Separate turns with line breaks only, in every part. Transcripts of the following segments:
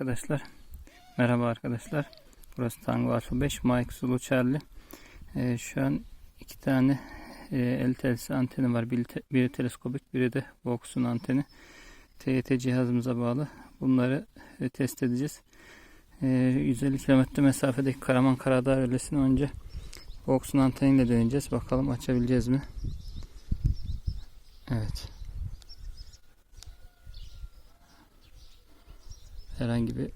arkadaşlar. Merhaba arkadaşlar. Burası Tango Alfa 5 Mike Zulu Charlie. Ee, şu an iki tane e, el telsiz anteni var. Biri, te- biri teleskopik biri de Vox'un anteni. TYT cihazımıza bağlı. Bunları e, test edeceğiz. E, 150 kilometre mesafedeki Karaman Karadağ öylesine önce Vox'un anteniyle deneyeceğiz. Bakalım açabileceğiz mi? Evet. Herhangi bir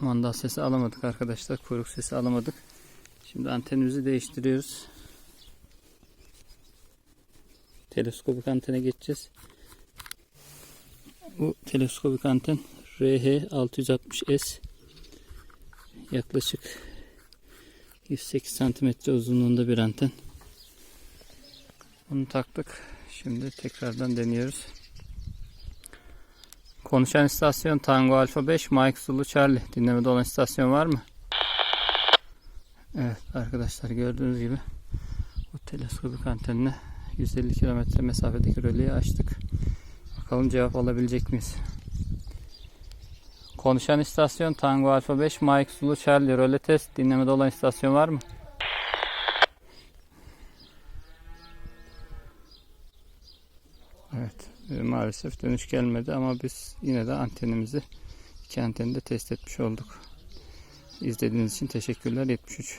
mandal sesi alamadık arkadaşlar. Kuyruk sesi alamadık. Şimdi antenimizi değiştiriyoruz. Teleskopik antene geçeceğiz. Bu teleskopik anten RH660S yaklaşık 108 cm uzunluğunda bir anten. Bunu taktık. Şimdi tekrardan deniyoruz. Konuşan istasyon Tango Alfa 5 Mike Zulu Charlie. Dinlemede olan istasyon var mı? Evet arkadaşlar gördüğünüz gibi bu teleskopik antenle 150 kilometre mesafedeki röleyi açtık. Bakalım cevap alabilecek miyiz? Konuşan istasyon Tango Alfa 5 Mike Zulu Charlie röle test. Dinlemede olan istasyon var mı? Evet e, maalesef dönüş gelmedi ama biz yine de antenimizi iki anteni test etmiş olduk. İzlediğiniz için teşekkürler 73.